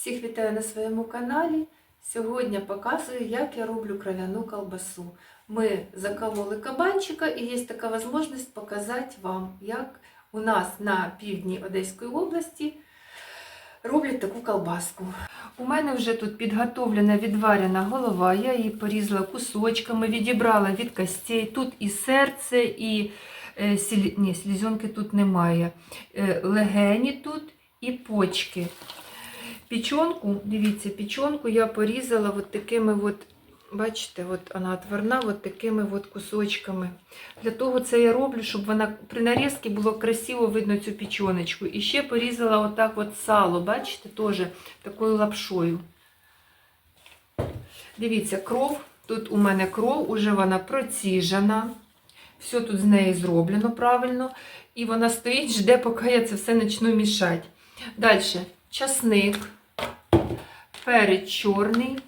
Всіх вітаю на своєму каналі. Сьогодні показую, як я роблю кров'яну колбасу. Ми закололи кабанчика і є така можливість показати вам, як у нас на півдні Одеської області роблять таку колбаску. У мене вже тут підготовлена відварена голова, я її порізала кусочками, відібрала від костей. Тут і серце, і е. Ні, селезенки тут немає. Е, легені тут і почки. Печонку, дивіться, печонку я порізала от такими от, бачите, от вона отварна, от такими от кусочками. Для того це я роблю, щоб вона при нарізці було красиво видно цю печоночку. І ще порізала отак от сало, бачите, теж такою лапшою. Дивіться, кров. Тут у мене кров, уже вона проціжена. Все тут з неї зроблено правильно. І вона стоїть, жде, поки я це все почну мішати. Далі часник, перець чорний,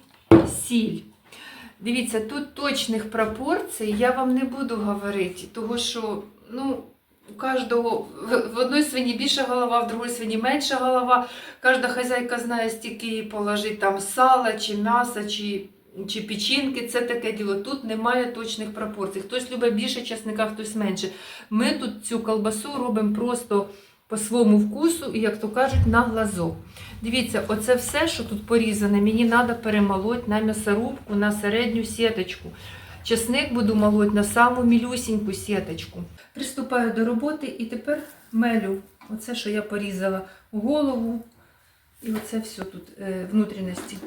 сіль. Дивіться, тут точних пропорцій я вам не буду говорити, тому що ну, у кожного в одної свині більша голова, в другої свині менша голова. Кожна хазяйка знає, стільки положити там сала, чи м'яса, чи, чи печінки. Це таке діло. Тут немає точних пропорцій. Хтось любить більше чесника, хтось менше. Ми тут цю колбасу робимо просто по своєму вкусу і, як то кажуть, на глазок. Дивіться, оце все, що тут порізане, мені треба перемолоть на м'ясорубку, на середню сіточку. Чесник буду молоть на саму мілюсіньку сіточку. Приступаю до роботи і тепер мелю оце, що я порізала голову. І оце все тут е, внутрішності.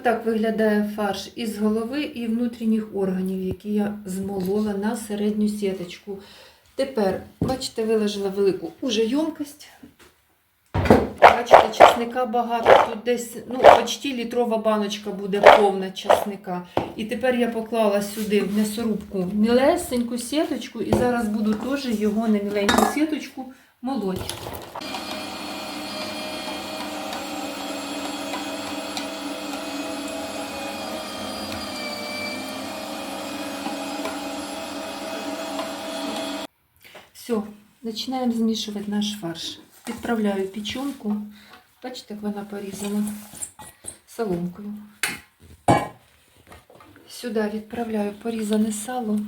Отак виглядає фарш із голови і внутрішніх органів, які я змолола на середню сіточку. Тепер, бачите, виложила велику уже ємкость. Бачите, чесника багато. Тут десь ну, почти літрова баночка буде повна чесника. І тепер я поклала сюди в м'ясорубку мілесеньку сіточку і зараз буду теж його на міленьку сіточку молоть. Все, починаємо змішувати наш фарш. Відправляю печенку. Бачите, як вона порізана соломкою. Сюди відправляю порізане сало.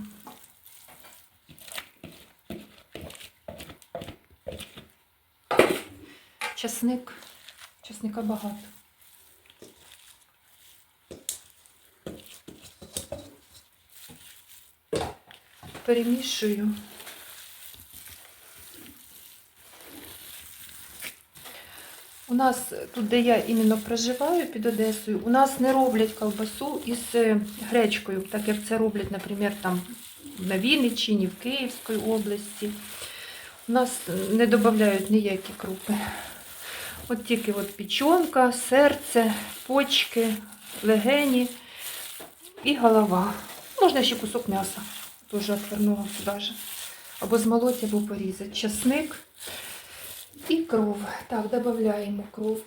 Часник. Часника багато. Перемішую. Нас тут, де я іменно проживаю під Одесою, у нас не роблять колбасу із е, гречкою, так як це роблять, наприклад, там на Вінниччині, в Київській області. У нас не додають ніякі крупи. От тільки от печонка, серце, почки, легені і голова. Можна ще кусок м'яса, теж отверного сюди. Або змолоть, або порізати. Часник. І кров. Так, додаємо кров.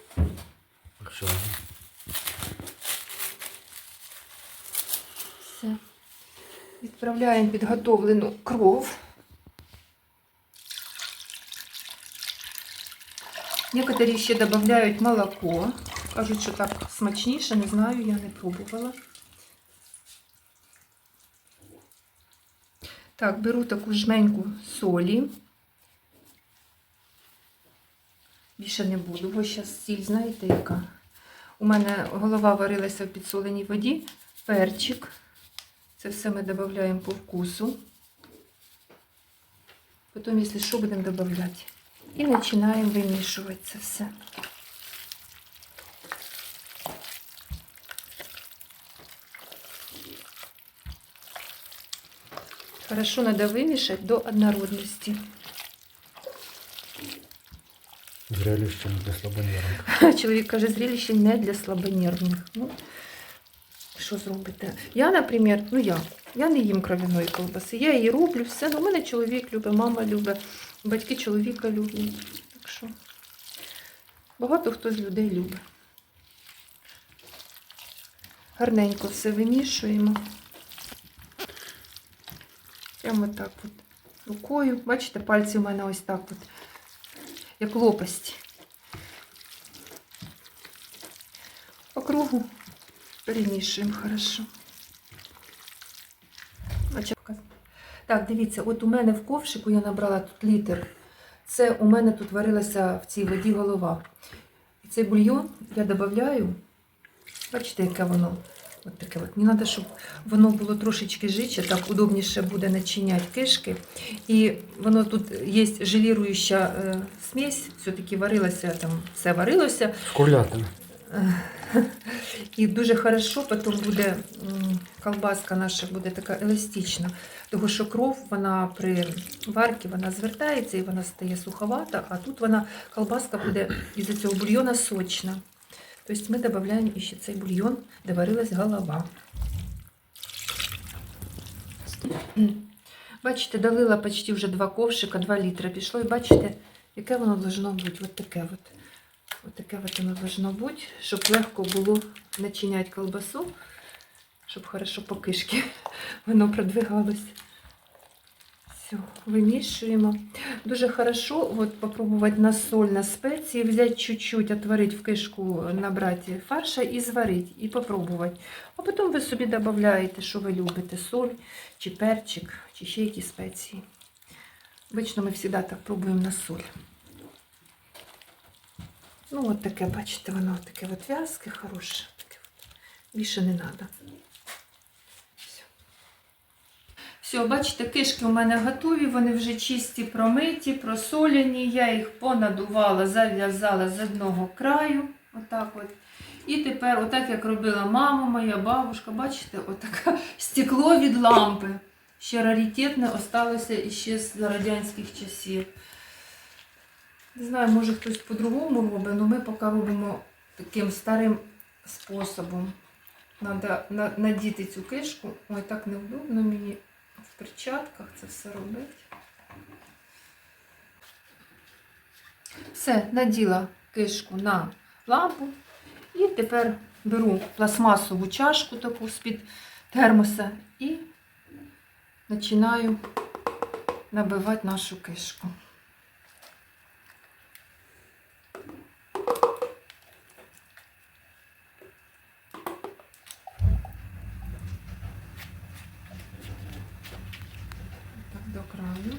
Що? Все. Відправляємо підготовлену кров. Некоторі ще додають молоко. Кажуть, що так смачніше, не знаю, я не пробувала. Так, беру таку жменьку солі. Більше не буду, бо зараз сіль, знаєте, яка. У мене голова варилася в підсоленій воді, перчик. Це все ми додаємо по вкусу. Потім, якщо що, будемо додавати. І починаємо вимішувати це все. Хорошо надо вимішати до однородності. Зрелище для слабонервних. Чоловік каже, зрелище не для слабонервних. Ну, що зробите? Я, наприклад, ну я, Я не їм кров'яної колбаси. Я її роблю, все. Ну, у мене чоловік любить, мама любить, батьки чоловіка люблять. Так що багато хто з людей любить. Гарненько все вимішуємо. Прямо так от рукою. Бачите, пальці у мене ось так от, як лопасті. По кругу перемішуємо хорошо. Так, дивіться, от у мене в ковшику я набрала тут літр. Це у мене тут варилася в цій воді голова. І цей бульйон я додаю. Бачите, яке воно? От таке от. Мені треба, щоб воно було трошечки жиче, так удобніше буде начиняти кишки. І воно тут є желіруюча е, смесь, все-таки варилося, там все варилося. З. І дуже хорошо потім буде колбаска наша буде така еластична. Тому що кров вона при варці вона звертається і вона стає суховата, а тут вона колбаска буде із цього бульйона сочна. Тобто ми додаємо ще цей бульйон, де варилась голова. Бачите, долила почти вже два ковшика, 2 літра пішло. І бачите, яке воно должно бути. От таке от. От таке от воно должно бути, щоб легко було начиняти колбасу, щоб хорошо по кишки воно продвигалось. Все, вимішуємо. Дуже хорошо от, попробувати на соль, на спеції, взяти чуть-чуть, отварити в кишку, набрати фарша і зварити, і попробувати. А потім ви собі додаєте, що ви любите, соль, чи перчик, чи ще які спеції. Обично ми завжди так пробуємо на соль. Ну, от таке, бачите, воно таке от в'язке, хороше. Таке от. Більше не треба. Все. Бачите, кишки у мене готові, вони вже чисті, промиті, просоляні. Я їх понадувала, зав'язала з одного краю. Отак от. І тепер, отак як робила мама, моя бабушка, бачите, отаке стекло від лампи. Ще раритетне осталося іще з радянських часів. Не знаю, може хтось по-другому робить, але ми поки робимо таким старим способом. Треба надіти цю кишку. Ой, так невдобно мені в перчатках це все робити. Все, наділа кишку на лампу. І тепер беру пластмасову чашку таку з-під термоса і починаю набивати нашу кишку. Так, до краю.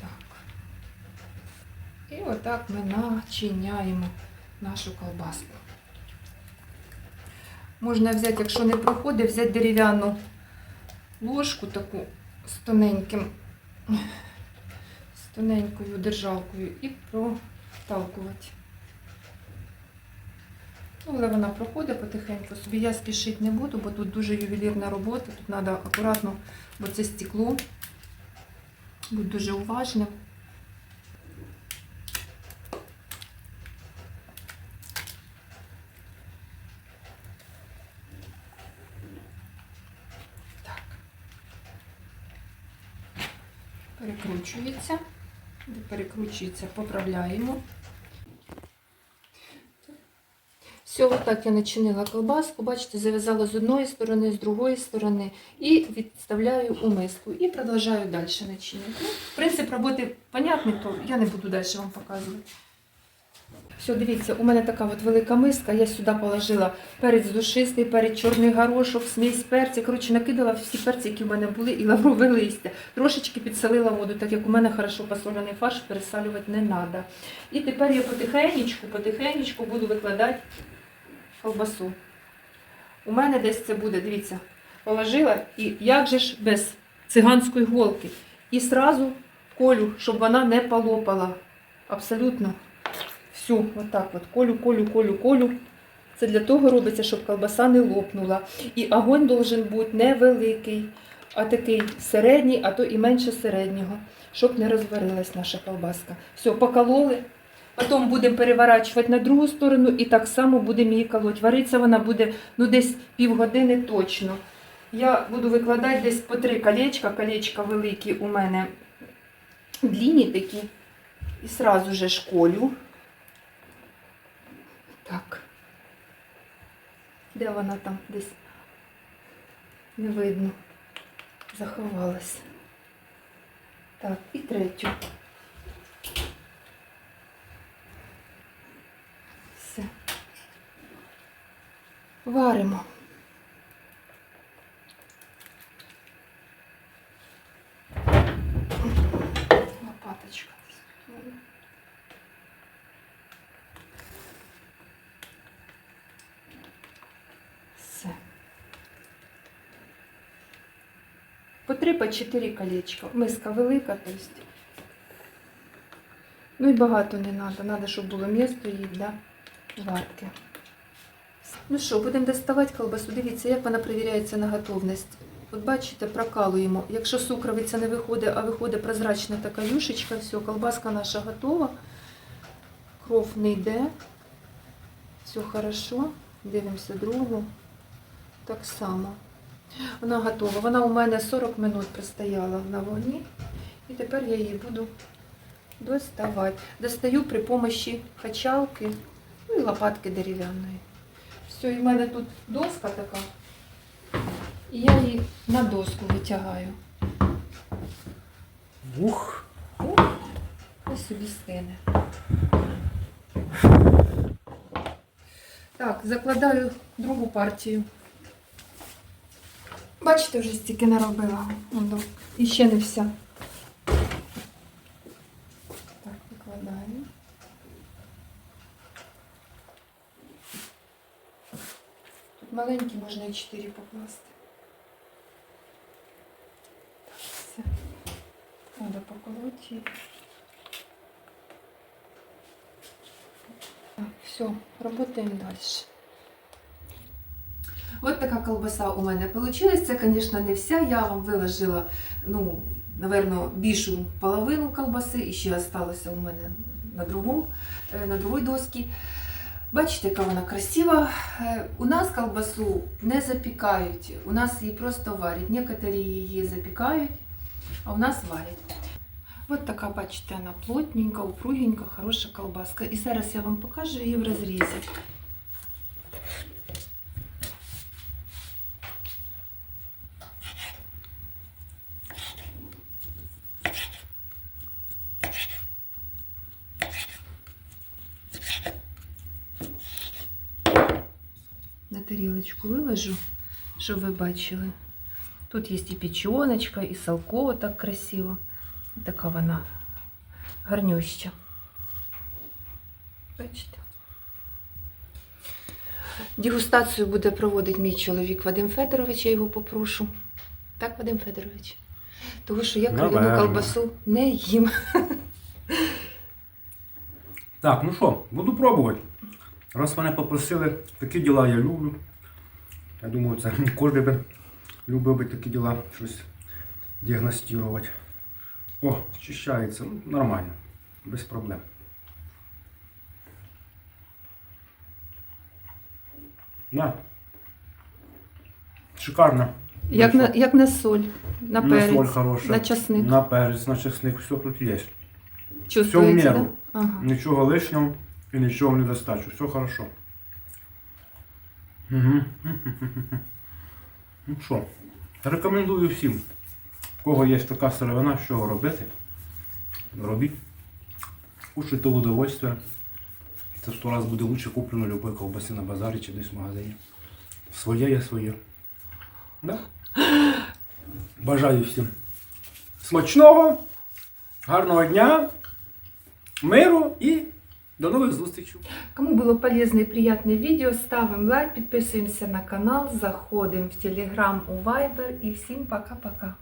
Так. І отак ми начиняємо нашу колбаску. Можна взяти, якщо не проходить, взяти дерев'яну ложку таку з тоненьким, з тоненькою держалкою і проталкувати. Ну, але вона проходить потихеньку собі. Я спішити не буду, бо тут дуже ювелірна робота. Тут треба акуратно, бо це стекло. Будь дуже уважним. Так. Перекручується. Перекручується, поправляємо. Все, отак я начинила колбаску, бачите, зав'язала з одної сторони, з другої сторони і відставляю у миску. І продовжую далі начинити. Ну, принцип роботи понятний, то я не буду далі вам показувати. Все, дивіться, у мене така от велика миска. Я сюди положила перець душистий, перець чорний горошок, смесь перці. Коротше, накидала всі перці, які в мене були, і лаврове листя. Трошечки підсолила воду, так як у мене хорошо посолений фарш, пересалювати не треба. І тепер я потихенечку, потихенечку буду викладати ковбасу. У мене десь це буде, дивіться, положила і як же ж без циганської голки. І сразу колю, щоб вона не полопала. Абсолютно. Всю, отак от. Колю, колю, колю, колю. Це для того робиться, щоб колбаса не лопнула. І огонь должен бути невеликий. а такий середній, а то і менше середнього, щоб не розварилась наша колбаска. Все, покололи. Потім будемо переворачувати на другу сторону і так само будемо її колоть. Вариться вона буде ну, десь півгодини точно. Я буду викладати десь по три колечка. Колечка великі у мене длінні такі. І сразу же школю. Так. Де вона там десь? Не видно. Заховалась. Так, і третю. Все. Варимо. Лопаточка. десь тут в мене. Все. По три, по чотири колечка. Миска велика, то есть. Ну і багато не треба. Треба, щоб було місто їй для варки. Ну що, будемо доставати колбасу. Дивіться, як вона перевіряється на готовність. От бачите, прокалуємо. Якщо сукровиця не виходить, а виходить прозрачна така юшечка, все, колбаска наша готова. Кров не йде. Все хорошо. Дивимося другу. Так само. Вона готова. Вона у мене 40 минут простояла на вогні. І тепер я її буду доставати. Достаю при помощі качалки ну і лопатки дерев'яної. Все, і в мене тут доска така. І я її на доску витягаю. Ух. Ось собі стине. Так, закладаю другу партію. Бачите, вже стільки наробила. І ще не вся. Так, викладаю. Тут маленькі можна і 4 покласти. Так, все. Поколоть її. Так, все, работаем дальше. Вот така колбаса у мене получилась. Це, звісно, не вся. Я вам виложила, ну, наверно, більшу половину колбаси, і ще залишилося у мене на другому, е, на другій доскі. Бачите, яка вона красива. Е, У нас колбасу не запікають, у нас її просто варять. Некоторі її запікають, а у нас варять. От така, бачите, вона плотненька, упругенька, хороша колбаска. І зараз я вам покажу її в розрізі. Тарілочку виложу, щоб ви бачили. Тут є і печеночка, і салко так красиво. Така вона гарнюща. Бачите? Дегустацію буде проводити мій чоловік Вадим Федорович, я його попрошу. Так, Вадим Федорович? Тому що я кров'яну колбасу не їм. Так, ну що, буду пробувати. Раз мене попросили, такі діла я люблю. Я думаю, це кожен би любив би такі діла щось діагностувати. О, очищається, ну, нормально, без проблем. На. Шикарно. Як на, як на соль, на на соль хороша, на часник. на перець, на чесник, все тут є. Чувствується, міру. да? Ага. Нічого лишнього і нічого не достачу. Все хорошо. Угу. Ну що, рекомендую всім, у кого є така сировина, що робити. Робіть. В удовольствие. Це сто раз буде лучше куплено любої ковбаси на базарі чи десь в магазині. Своє є своє. Да? Бажаю всім смачного, гарного дня, миру і до нових зустрічей. Кому было полезно и приятное видео, ставим лайк, підписуємося на канал, заходим в Телеграм, у Viber и всем пока-пока.